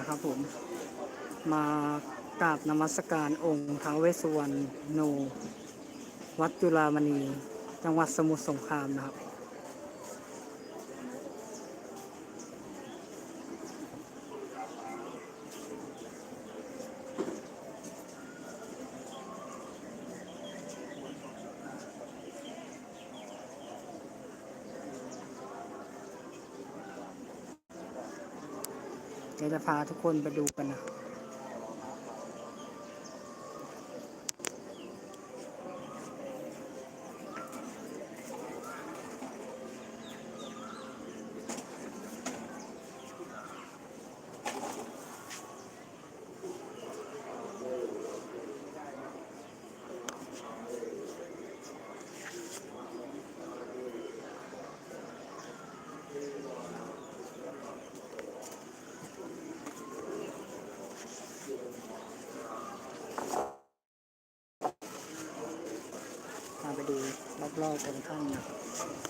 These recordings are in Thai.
นะครับผมมากราบนมัสการองค์ท้าวเวสสุวรรณโน วัดจุฬามณี จังหวัดสมุทรสงครามนะครับ จะพาทุกคนไปดูกันนะ พาไปดู รอบๆ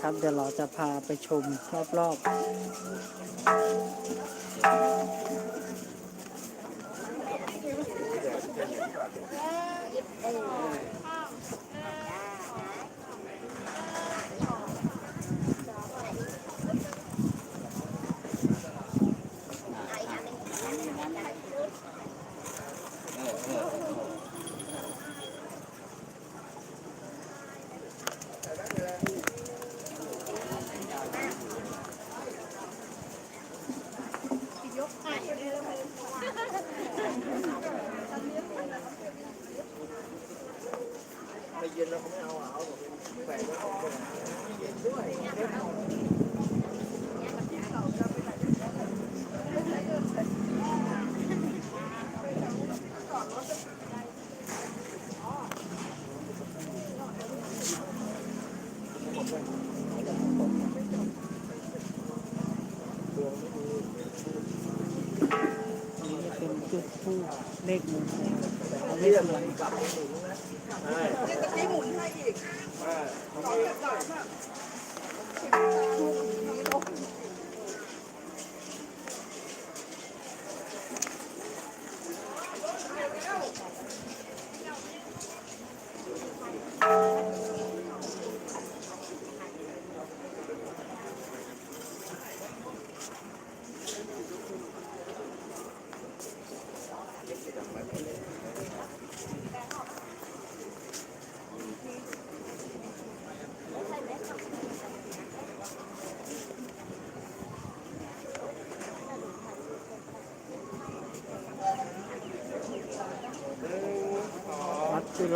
ครับ เดี๋ยวเราจะพาไปชมรอบๆจะเป็นจุดทูปเลขมงคลเอาเลขสวย ตะกี้หมุนให้อีก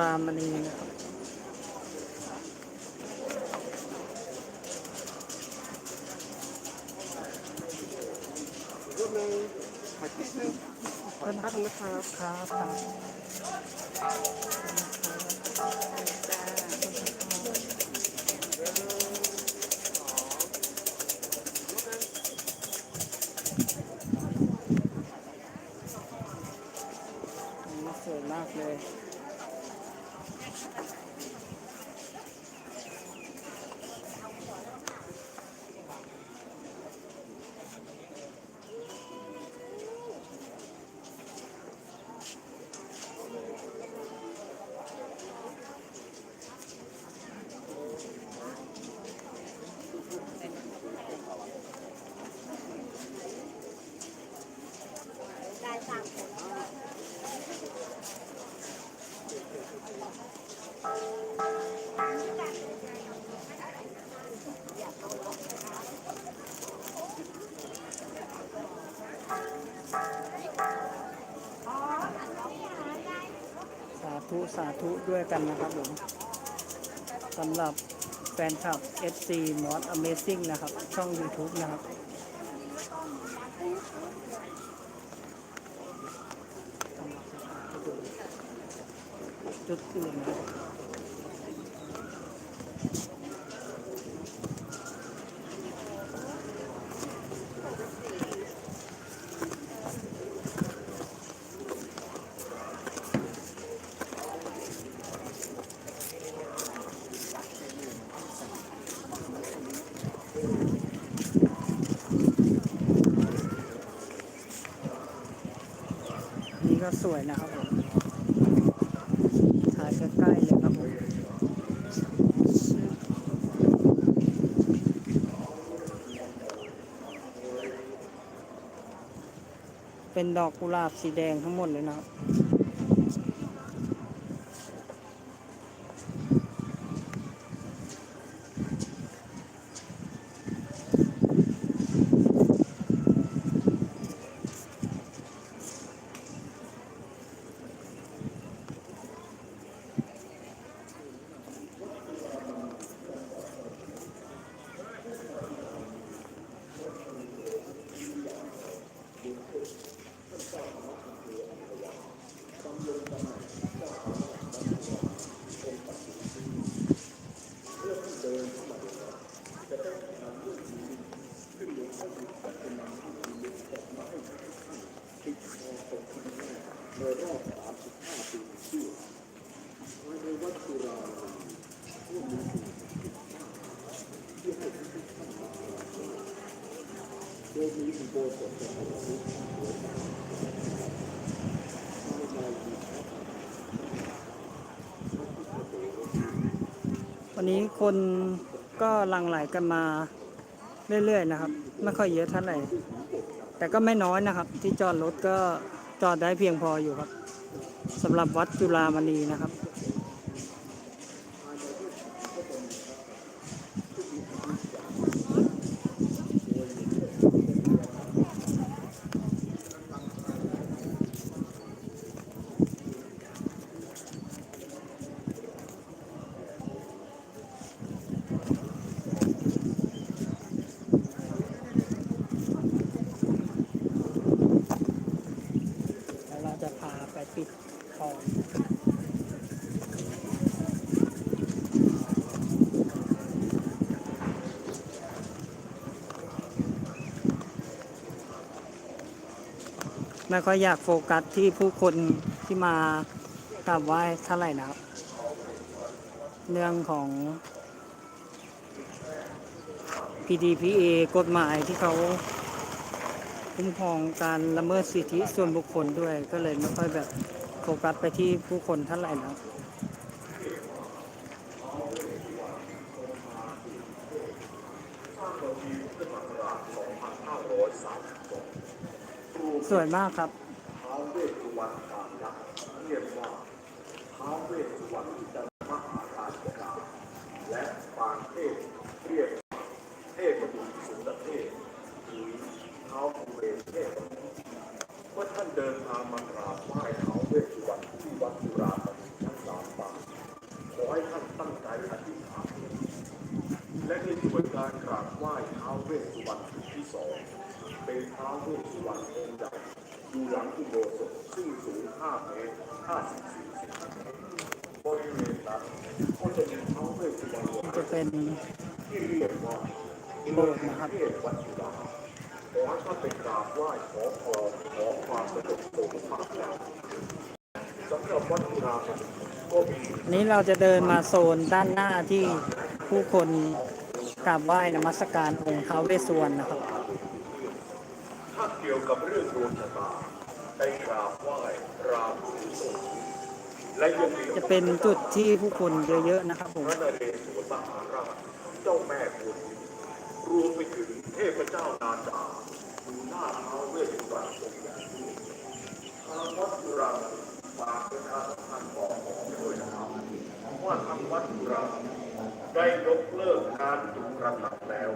วัดจุฬามณีนะครับขอทักนะครับครับครับ สาธุด้วยกันนะครับผมสำหรับแฟนคลับ FC m o d Amazing นะครับ ช่อง YouTube นะครับ จุดอื่นนะครับนี่ก็ สวยนะครับผมถ่ายใกล้ๆเลยครับผมเป็นดอกกุหลาบสีแดงทั้งหมดเลยนะครับ วันนี้คนก็หลั่งไหลกันมาเรื่อย ๆ นะครับ ไม่ค่อยเยอะเท่าไหร่ แต่ก็ไม่น้อยนะครับ ที่จอดรถก็จอดได้เพียงพออยู่ครับสำหรับวัดจุฬามณีนะครับ ปิดทอไม่ค่อยอยากโฟกัสที่ผู้คนที่มากราบไหว้เท่าไหร่นะครับ เรื่องของ PDPA กฎหมายที่เขา คุ้มครองการละเมิดสิทธิส่วนบุคคลด้วย ก็เลยไม่ค่อยแบบโฟกัสไปที่ผู้คนเท่าไหร่นะสวยมากครับท้าวเวสสุวรรณตามยักษ์เรียกว่าท้าวเวสสุวรรณจันทมหาราชกาและปางเทพเรียกว่าเทพบุตรสุนทรเทพหรือท้าวภูเรศเทพเมื่อท่านเดินทางมากราบไหว้ท้าวเวสสุวรรณที่วัดจุฬาภรณ์ทั้งสามปางขอให้ท่านตั้งใจอธิษฐานและในส่วนการกราบไหว้ท้าวเวสสุวรรณจุดที่สอง เป็นท้าวเวสสุวรรณองค์ใหญ่อยู่หลังอุโบสถซึ่งสูง5เมตร54เซนบริเวณนั้นก็จะมีท้าวเวสสุวรรณจะเป็นที่เรียกว่าโบสถ์นะครับเทพวัดจุฬาขอให้ท่านไปกราบไหว้ขอพรขอความสงบสงความยาวสำหรับวัดจุฬาก็มีนนี้เราจะเดินมาโซนด้านหน้าที่ผู้คนกราบไหว้นมัสการองค์ท้าวเวสสุวรรณนะครับ กี่ยวกับเรื่องดวงชะตาได้กราบไหว้ราหูทรงและยังมีจะเป็นจุดที่ผู้คนเยอะๆนะครับผมพระนเรศวรมหาราชเจ้าแม่กวนอิมรวมไปถึงเทพเจ้านาจาดูหน้าท้าวเวสสุวรรณทรงใหญ่ด้วยทางวัดจุฬาฝากประชาสัมพันธ์บอกหมอด้วยนะครับว่าทางวัดจุฬาได้ยกเลิกการจุดประทัดแล้ว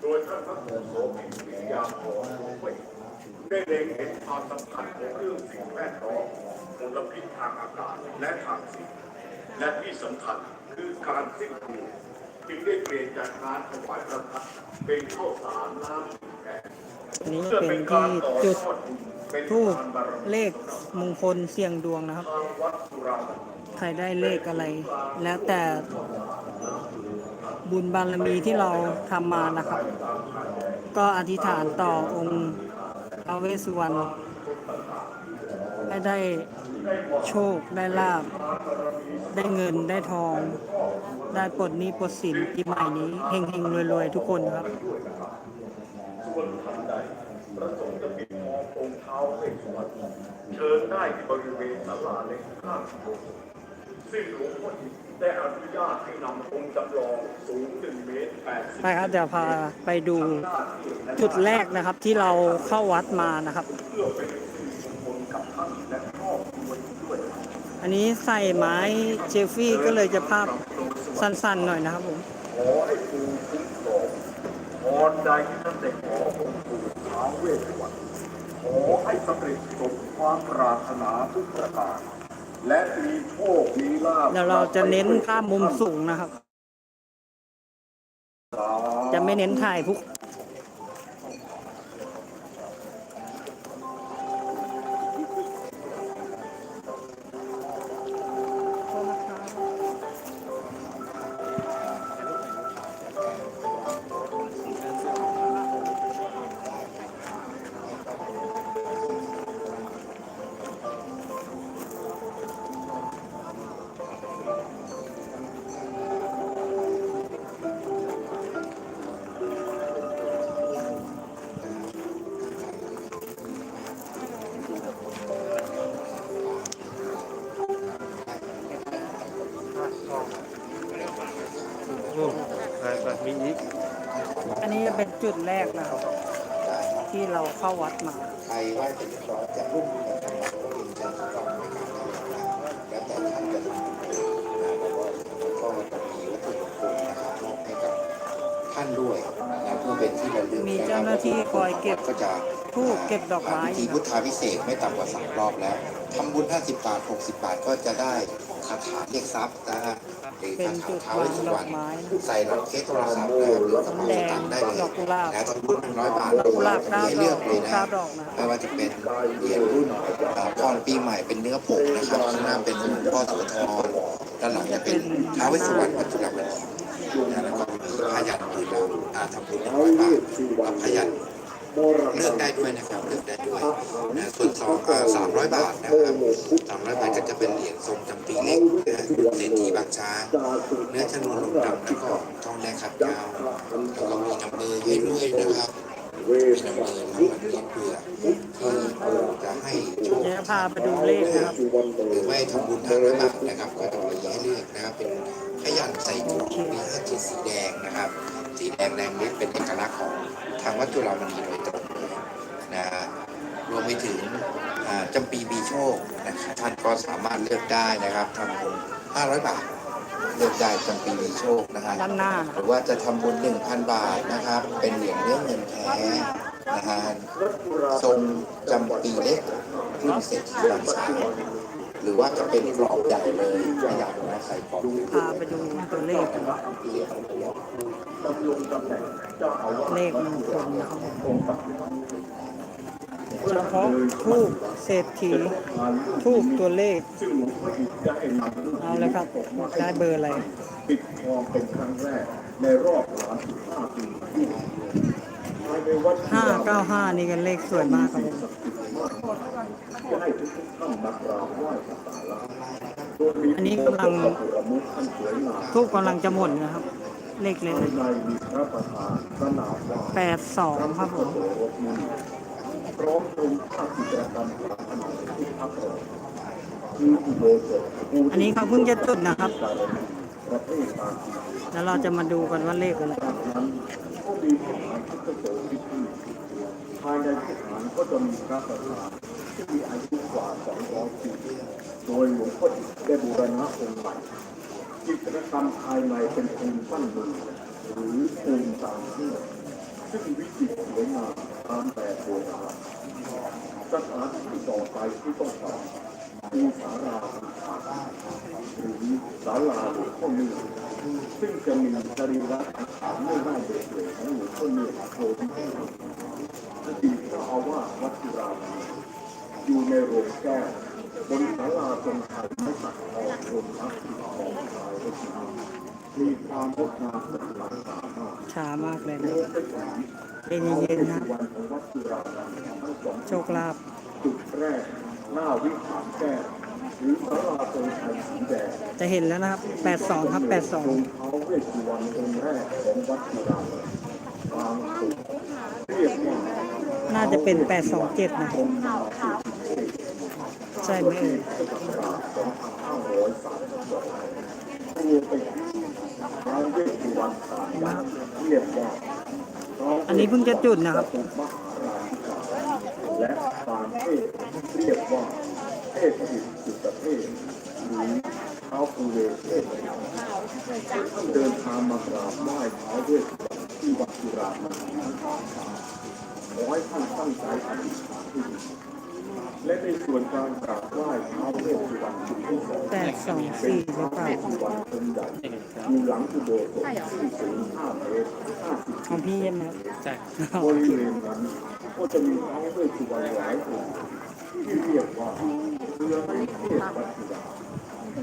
โดยท่านพระครูโสภิตวิทยาพรด้วยได้เล็งเห็นความสำคัญของเรื่องสิ่งแวดล้อมมลพิษทางอากาศและทางสิ่ง และที่สำคัญคือการสิ้นเปลืองจึงได้เปลี่ยนจากการถวายประทัดเป็นข้าวสารน้ำแทนอันนี้เพื่เป็นที่จุดทูบเลขมงคลเสี่ยงดวงนะครับ ใครได้เลขอะไร แล้วแต่ บุญบารมีที่เราทำมานะครับ ก็อธิษฐานต่อองค์ท้าวเวสสุวรรณให้ได้โชคได้ลาบ ได้เงินได้ทอง ได้ปลดหนี้ปลดสินปีใหม่นี้เฮงๆรวยๆ ทุกคนครับประสงค์จะปิดทององค์เท้าเวสสุวรรณเชิญได้ที่บริเวณศาลาเล็กข้างโบสถ์ซึ่งหลวงพ่ออิฐ ได้อนุญาตให้นำองค์จำลองสูง1เมตร80ไปครับเดี๋ยวพาไปดูจุดแรกนะครับที่เราเข้าวัดมานะครับ เพื่อเป็นสิริมงคลกับท่านและครอบครัวด้วยอันนี้ใส่ไม้เชลฟี่ก็เลยจะภาพสั้นๆหน่อยนะครับผมขอให้ปู่คุ้มครองพรใดที่ท่านได้ขอองค์ปู่ท้าวเวสสุวรรณขอให้สำเร็จสมความปรารถนาทุกประการ และมีโชคมีลาภเดี๋ยวเราจะเน้นภาพมุมสูงนะครับ จะไม่เน้นถ่ายผู้อั จุดแรกนะครับที่เราเข้าวัดมาใครไหว้เสร็จเรียบร้อยจะรุ่งเรืองกันมาก็เรียนเชิญเข้ามาแล้วแต่ท่านจะทำนะแล้วก็จะมีวัตถุมงคลนะครับมอบให้กับท่านด้วย พื่อเป็นที่ระลึกมีเจ้าหน้าที่คอยเก็บก็จะธูปเก็บดอกไม้ พิธีพุทธาพิเศษกไม่ต่ำกว่าสามรอบแล้วทำบุญ 50 บาท 60 บาทก็จะได้คาถาเรียกทรัพย์นะฮะหรือเป็นคาถาจุดท้าวเววางสสุดวอรกรณไม้ ใส่หลักเคสโทรศัพท์นะครับหรือกระเป๋าสตางค์ได้เลยดอกกุหลาบนะทำบุญหนึ่งร้อยบาทดอกกุหลาบเก้าให้ดเลืออกกเลยนะ เก้าดอกนะ ไม่ว่าจะเป็นเหรียญรุ่นอ่าพรปีใหม่เป็นเนื้อผงนะครับข้างหน้าเป็นหลวงพ่อโสธรด้านหลังจะเป็นท้าวเวสสุวรรณวัดจุฬาภรณ์นะแล้วก็มี พยัญชนะอื่นเราอ่าทำบุญหนึ่งร้อยบาทกับพยัญชนะเลือกได้ด้วยนะครับเลือกได้ด้วยนะส่วนสองสามร้อยบาทนะครับสามร้อยบาทก็จะเป็นเหรียญทรงจำปีเล็กนะเศรษฐีบางช้างเนื้อชนวนลงดำแล้วก็ทองแดงขัดยาวแล้วก็มีน้ำเบอร์ให้ด้วยนะครับมีน้ำเบอร์น้ำมันเลี้ยงเกลือที่จะให้โชคเดี๋ยวพาไปดูเลขนะครับหรือไม่ทำบุญห้าร้อยบาทนะครับก็จะมีให้เลือกนะครับเป็น ขยันใส่ถุงมีห้าจีสีแดงนะครับ สีแดงแดงนี้เป็นเอกลักษณ์ของทางวัดจุฬามณีโดยตรงเลยนะฮะรวมไปถึงอ่าจำปีมีโชคนะครับท่านก็สามารถเลือกได้นะครับทำบุญ500 บาท เลือกได้จำปีมีโชคนะฮะด้านหน้านะหรือว่าจะทำบุญ 1,000 บาทนะครับ เป็นเหรียญเนื้อเงินแท้นะฮะทรงจำปีเล็กรุ่นเศรษฐีบางช้าง หรือว่าจะเป็นกรอบใหญ่เลยขยันนะใส่กรอบพาไปดูตัวเลขกันว่าเลขมงคลนะครับองค์ปัจจุบันเฉพาะทูบเศรษฐีทูบตัวเลขซึ่งหลวงพ่ออิฐได้นำรูปเอาเลยครับ ได้เบอร์อะไรปิดทองเป็นครั้งแรกในรอบ35ปีภายในวัด595นี่กันเลขสวยมากครับผม จะให้ทุกท่านมากราบไหว้สักการะโดยมีอันนี้กำลังประมุขท่านสวยงามทูบกำลังจะหมดนะครับ เลขเลยภายในมีพระประธานพระนามว่า82ครับผมอพร้อมตรงภาพกิจกรรมฝาผนังที่พักเราคืออุโบสถอันนี้เขาเพิ่งจะจุดนะครับประเทศปากีแล้วเราจะมาดูกันว่าเลขอะไร จากนั้นก็มีวิหารพุทธโสพิธีภายในวิหารก็จะมีพระประธาน ที่มีอายุกว่า200ปีโดยหลวงพ่ออิฐได้บูรณะองค์ใหม่จิตรกรรมภายในเป็นภูมิปั้นมือหรือภูมิตามเชื่อซึ่งวิจิตรสวยงามตามแบบโบราณสถานที่ต่อไปที่ต้องทำคือศาลาหรือศาลาหลวงพ่อเนื้อซึ่งจะมีสรีระสังขารไม่น่าเบื่อเบื่อของหลวงพ่อเนื้อโผล่ที่อดีตเจ้าอาวาสวัดจุฬาภรณ์ อยู่ในโรงแก้วบนศาลาทรงไทยไม้สักทองรวมทั้งสีทองชายและสีมีความงดงามสดใสสามารถช้ามากเลยโยนะงไปถึงเย็นๆนะครับวันของวัดจุฬาภรณ์ทั้งสองโชคลาภจุดแรกหน้าวิหารแก้วหรือศาลาทรงไทยสีแดงจะเห็นแล้วนะครับ 82 ครับองค์เท้าเวสสุวรรณองค์แรกของวัดจุฬาภรณ์บางสุดเรียกว่า82น่าจะเป็น 827 นะองค์ดาวสุด ใช่ไหมเอันนี้เพิ่งจะจุดนะครับ และปางเทพเรียกว่าเทพหิตสุตเทพหรือเท้าภูเวเทพท่านเดินทางมากราบไหว้เท้าเวสที่วัดจุฬาภรณ์ขอให้ท่านตั้งใจอธิษฐานที่ดี และในส่วนการกราบไหว้เท้าเวสสุวรรณจุดที่สอง824หรือเปล่าสุวรรณองค์ใหญ่อยู่หลังอุโบสถที่สูง5เมตร50ของพี่ย็นไหมใช่บริเวณนั้นก็จะมีท้าวเวสสุวรรณหลายองค์ที่เรียกว่าเรือไม่เทพวัดจุฬา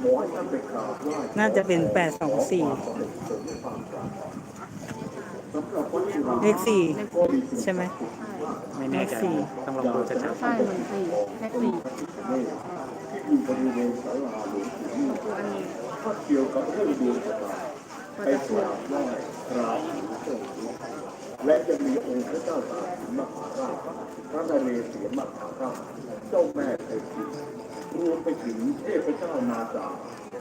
ขอให้ท่านไปกราบไหว้น่าจะเป็น824สำหรับวัดจุฬา เลขก็มีสิ่ง4ใช่ไหมไม่แน่ใจต้องลองดูชัดใช่เหมือนสี่แค่สี่ที่อยู่บริเวณศาลาหลวงปู่นี่ถ้าเกี่ยวกับเรื่องดวงชะตาไปกราบไหว้กราบหลวงปู่และจะมีองค์พระเจ้าตากสินมหาราชพระนเรศวรมหาราชเจ้าแม่เทพีรวมไปถึงเทพเจ้านาจา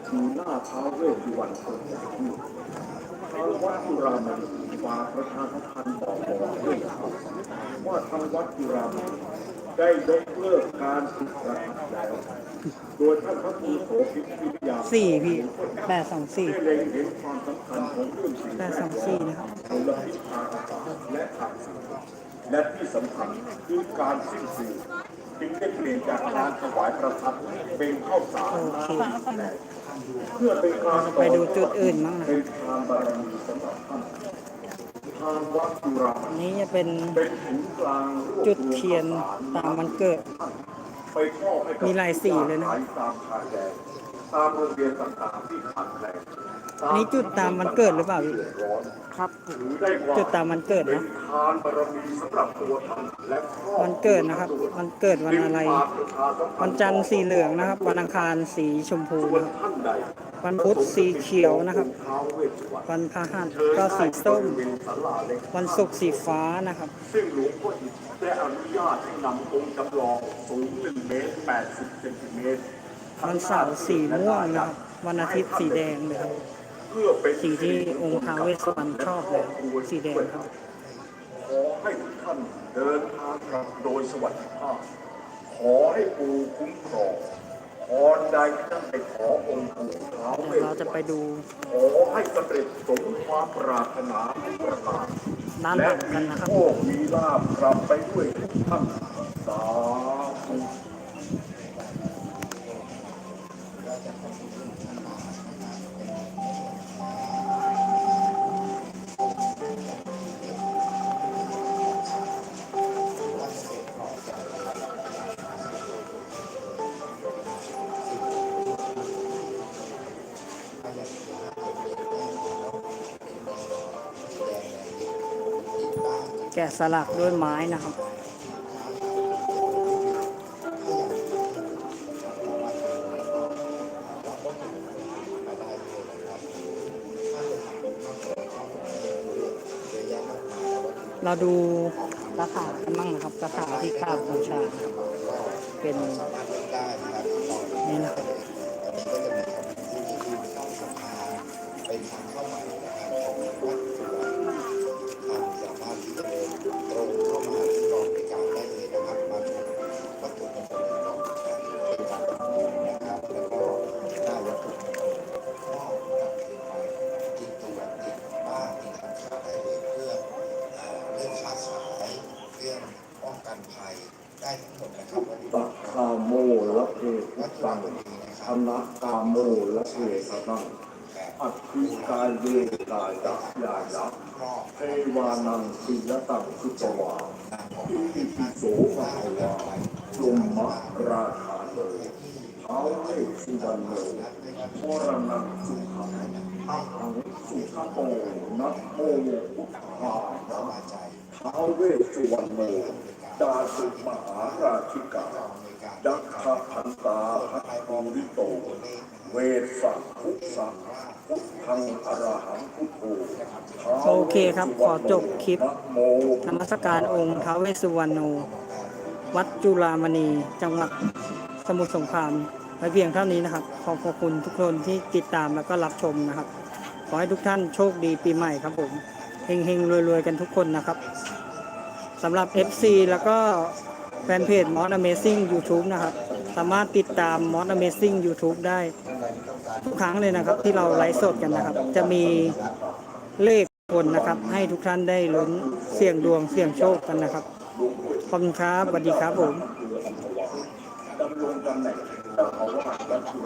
อยู่หน้าเท้าวเวสสุวรรณองค์ใหญ่ด้วยทางวัดจุฬามณี ฝากประชาสัมพันธ์บอกบอกด้วยนะครับว่าทางวัดจุฬามณีได้ยกเลิกการฝึกประทับแล้ว โดยท่านพระครูโสภิตวิทยา4พี่ได้824เล็งเห็นความสำคัญของเรื่องสิ่งแวดล้อม824นะครับมลพิษทางอากาศและทางสิ่งและที่สำคัญคือการสิ้นสุดจึงได้เปลี่ยนจากการถวายประทัดเป็นข้าวสารโอเคและเพื่อเป็นการไปดูจุดอื่นบ้างนะเป็นทานบารมีสำหรับท่านทางวัดจุฬา อันนี้จะเป็นจุดเทียนตามวันเกิด มีลายสีเลยนะตามชายแดนตามโรงเรียนต่างๆที่ขาดแคลน อันนี้จุดตามวันเกิดหรือเปล่าพี่เดือดร้อนครับถือได้ว่าจุดตามวันเกิดเป็นเนาะทานบารมีสำหรับตัวท่านและครอบครัววันเกิดนะครับ วันเกิดวันอะไรเป็นความประชาสัมพัวันนจันทร์สีเหลืองนะครับ วันอังคารสีชมพูส่วนนะครับท่านใดวันพุธสีเขียวนะครับท้าวเวสสุวรรณวันพฤหัสเชิญก็ได้สีส้มบริเวณศาลาเล็กวันศุกร์สีฟ้านะครับ ซึ่งหลวงพ่ออิฐได้อนุญาตให้นำองค์จำลองสูง1เมตร80เซนติเมตรวันเสาร์สีม่วงนะครับ วันอาทิตย์สีแดงเลยครับเพื่อเป็น สิ่งที่องค์ท้าวเวสสุวรรณชอบเลยสีแดงครับขอให้ทุกท่านเดินทางกลับโดยสวัสดิภาพ ขอให้ปูคุ้มครองพรใดที่ท่านไปขอองค์ปู่ท้าวเวเดี๋ยวสเราจะไปดูขอให้สำเร็จสมความปรารถนาทุกประการด้านหและลังกันนะครับโชคมีลาภกลับไปด้วยทุกท่านสา แกะสลักด้วยไม้นะครับเราดูกระถากันมั่งนะครับกระถาที่ข้าวบูชาเป็น สตังอัตถิกายเวกายะยายะครอบเทวานังสิยตังสุตวานางของอิติปิโสภะคะวาลมมะราชาโลท้าเวสุวรรณโมวรนังสุขังอะหังสุขโตนะโมพุทธานะบายใจท้าเวสุวรรณโมดาสุมหาราชิกา ยักขพันตาภัภูริโต เวสังคุสังพุทธังอรหังพุทโธโอเคครับ ขอจบคลิปนะโมนมัสการองค์ท้าวเวสสุวรรณโน วัดจุฬามณี จังหวัดสมุทรสงครามไว้เพียงเท่านี้นะครับ ขอบขอบคุณทุกคนที่ติดตามแล้วก็รับชมนะครับ ขอให้ทุกท่านโชคดีปีใหม่ครับผมเฮงๆรวยๆกันทุกคนนะครับสำหรับ FC แล้วก็ แฟนเพจ m o d Amazing YouTube นะครับ สามารถติดตาม m o d Amazing YouTube ได้ ทุกครั้งเลยนะครับ ที่เราไลฟ์สดกันนะครับ จะมีเลขคนนะครับ ให้ทุกท่านได้ลุ้นเสี่ยงดวงเสี่ยงโชคกันนะครับขอบคุณครับสวัสดีครับผม